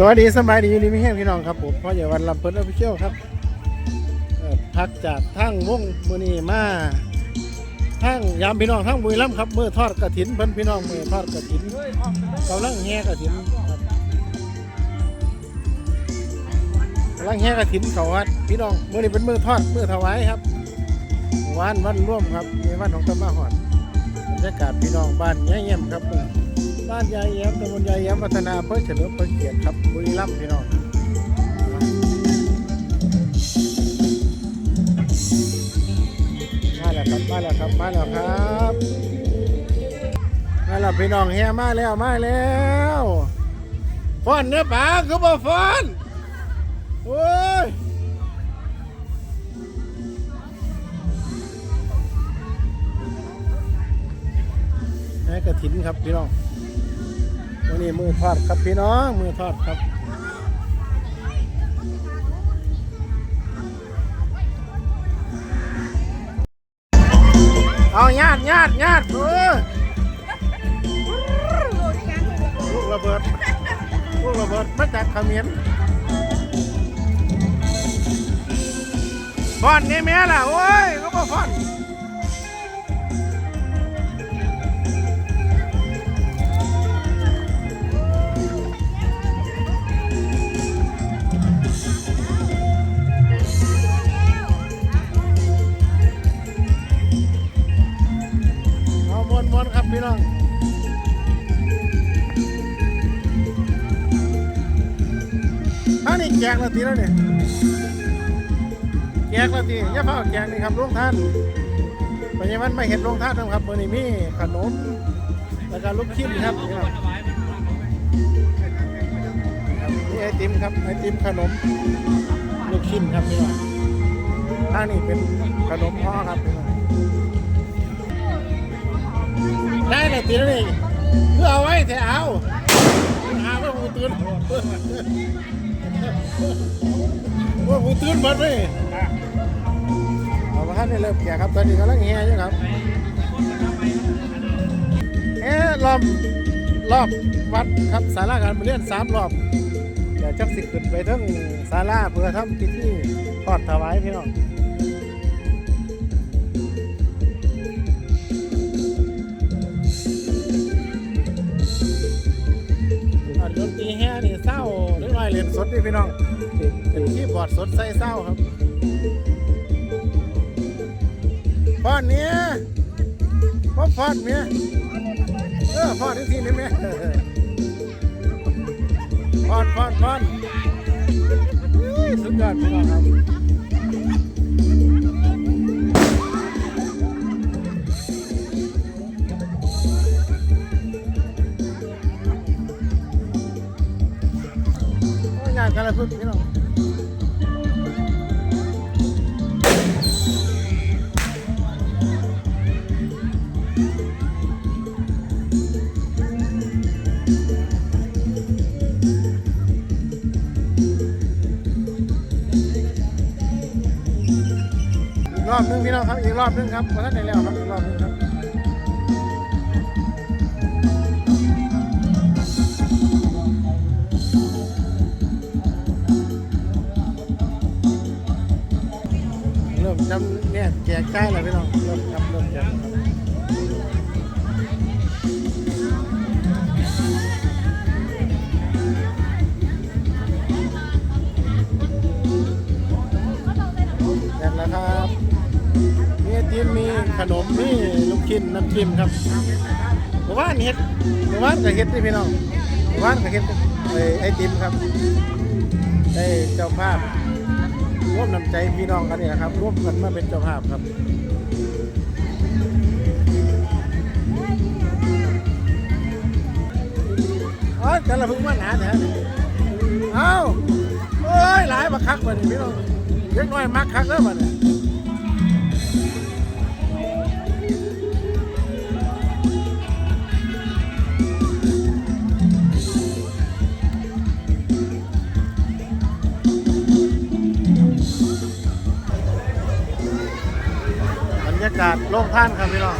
สวัสดีสบายดีอยู่นี่ไม่แห้งพี่น้องครับผมพ่อใหญ่วันลำเพิ่นออฟฟิเชียลครับพักจากทั้งวงมือนีมาทั้งยามพี่น้องทั้งบุรีรัมย์ครับมือทอดกระถินเพิ่นพี่น้องมือทอดกระถินกำลังแห่กระถินครับกำลังแห่กระถินเขาวัดพี่น้องมือนี้เป็นมือทอดมือถวายครับวันวันร่วมครับในวันของตะมาหอดบรรยากาศพี่น้องบ้านแย่เยี่ยมครับ บ้านยายแย้มตำบลยายแย้มพัฒนาเพื่อเฉลิมพระเกียรติครับบุรีรัมย์พี่น้องมาแล้วครับมาแล้วครับมาแล้วครับมาแล้วพี่น้องเฮียมาแล้วมาแล้วฟอนเนื้อปลาคือบ่ฟอนโอ้ยแม่กระถินครับพี่น้อง วันนี้มือทอดครับพี่น้อง มือทอดครับเอาญาติญาติญาติเออลูกระเบิดลูกระเบิดมาจากเขมิ้นฟอนนี่แม่ล่ะโอ้ยก็บ่ฟอน นนี้แจกละทีแล้วเนี่ยแจกละทีอย่าเฝ้าแจกนี่ครับลุงท่านปัจจุบันไม่เห็นลุงท่านนะครับวันนี้มีขนมแล้วก็ลูกชิ้นครับพี่ครับนี่ไอติมครับไอติมขนม ลูกชิ้นครับพี่น้องท่างนี้เป็นขนมห่อครับพี่น้องได้เลยตีแล้วนี่เพื่อเอาไว้แถวเอา ตื่นว่าหูตื่นหมดเลยเอามาท่านนี่เริ่มแก่ครับตอนนี้กำลังเฮียอยู่ครับเอ๊ะรอบรอบวัดครับศาลาการเรียนสามรอบเดี๋ยวจักสิขึ้นไปทั้งศาลาเพื่อทำพิธีทอดถวายพี่น้อง ดนตรีแห่นี่เศร้าหรือว่าเล่นสดนี่พี่น้องเป็นที่บอร์ดสดใส่เศร้าครับพอดเนี้ยพอพอดเนี้ยเออพอดที่ทีนี่แม่พอดพอดพอดสุดยอดพี่น้องครับ กันสุดพี่น้องอีกรอบหนึงพี่น้องครับอีกรอบหนึงครับพอท่านได้แล้วครับอีกรอบหนึงครับ เริ่มจำเนี่ยแจกจ่ายแล้วพี่น้องเริ่มครับเริ่มแจกครับแจกแล้วครับมีไอติมมีขนมมีลูกชิ้นน้ำจิ้มครับหมู่บ้านเฮ็ดหมู่บ้านก็เฮ็ดนี่พี่น้องหมู่บ้านก็เฮ็ดไอ้ไอติมครับได้เจ้าภาพ มนำใจพี่น้องกันนี่นะครับร่วมกันมาเป็นเจ้าภาพครับเอ้ยแต่ละพึ่งมาหนาแท้เอ้าเอ้ยหลายมาคักบัดนี้พี่น้องเล็กน้อยมักคักแล้วบัดนี้ กาศโล่งท่านครับพี่น้อง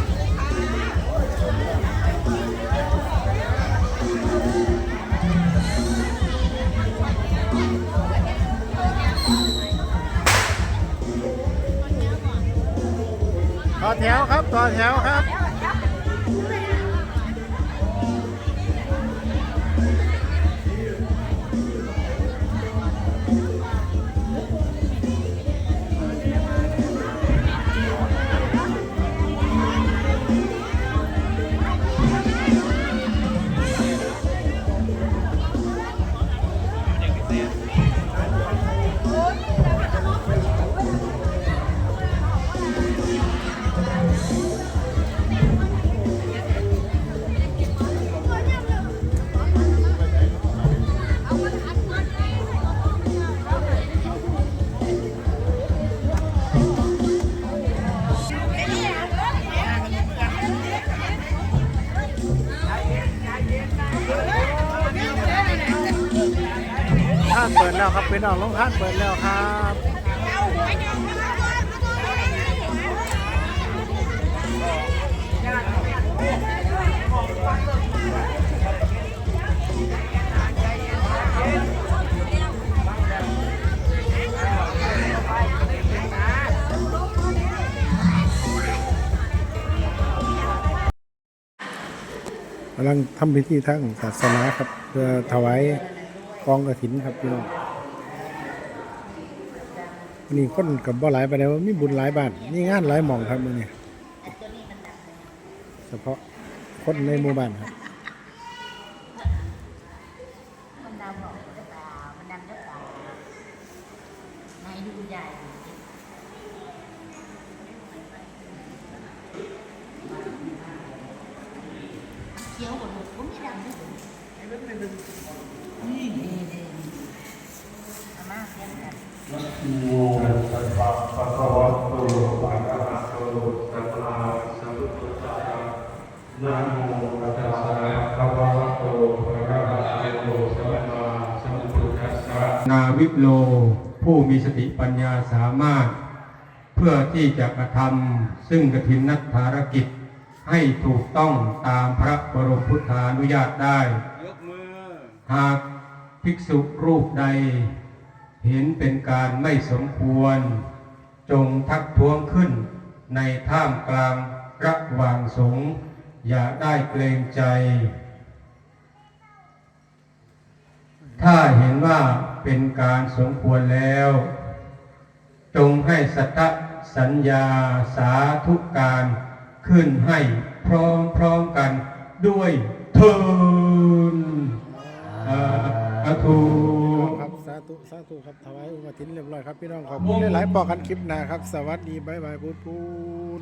ต่อแถวครับ ต่อแถวครับ แล้วครับเป็นออกลงทานเปิดแล้วครับกำลังทำพิธีทางศาสนาครับ เพื่อถวายกองกระถินครับพี่น้อง วันนี้คนกับบ่หลายไปแล้วมีบุญหลายบ้านมีงานหลายหม่องครับมื้อนี้เฉพาะคนในหมู่บ้านครับมันดำหรอกหรือเปล่ามันดหรือเปล่าไหนดูใหญ่เขียวกว่าหนูก็ไม่ดำด้วยนี่นี่นี่อาม่าเพียงกัน โมตัสสะภะคะวะโตอะระหะโตสัมมาสัมพุทธัสสะนะโมตัสสะภะคะวะโตอะระหะโตสัมมาสัมพุทธัสสะนา วิปโล ผู้มีสติปัญญาสามารถ เพื่อที่จะกระทำซึ่งกฐินนักภารกิจ ให้ถูกต้องตามพระบรมพุทธานุญาตได้หากภิกษุรูปใด เห็นเป็นการไม่สมควร จงทักท้วงขึ้น ในท่ามกลางระหว่างสงฆ์อย่าได้เกรงใจ ถ้าเห็นว่า เป็นการสมควรแล้ว จงให้สัตตสัญญาสาธุการขึ้นให้พร้อมๆกันด้วยเทินสาธุครับสาธุสาธุครับถวายองค์กฐินเรียบร้อยครับพี่น้องขอบคุณหลายๆปอกันคลิปหน้าครับ สวัสดีบ๊ายบายพูดพูด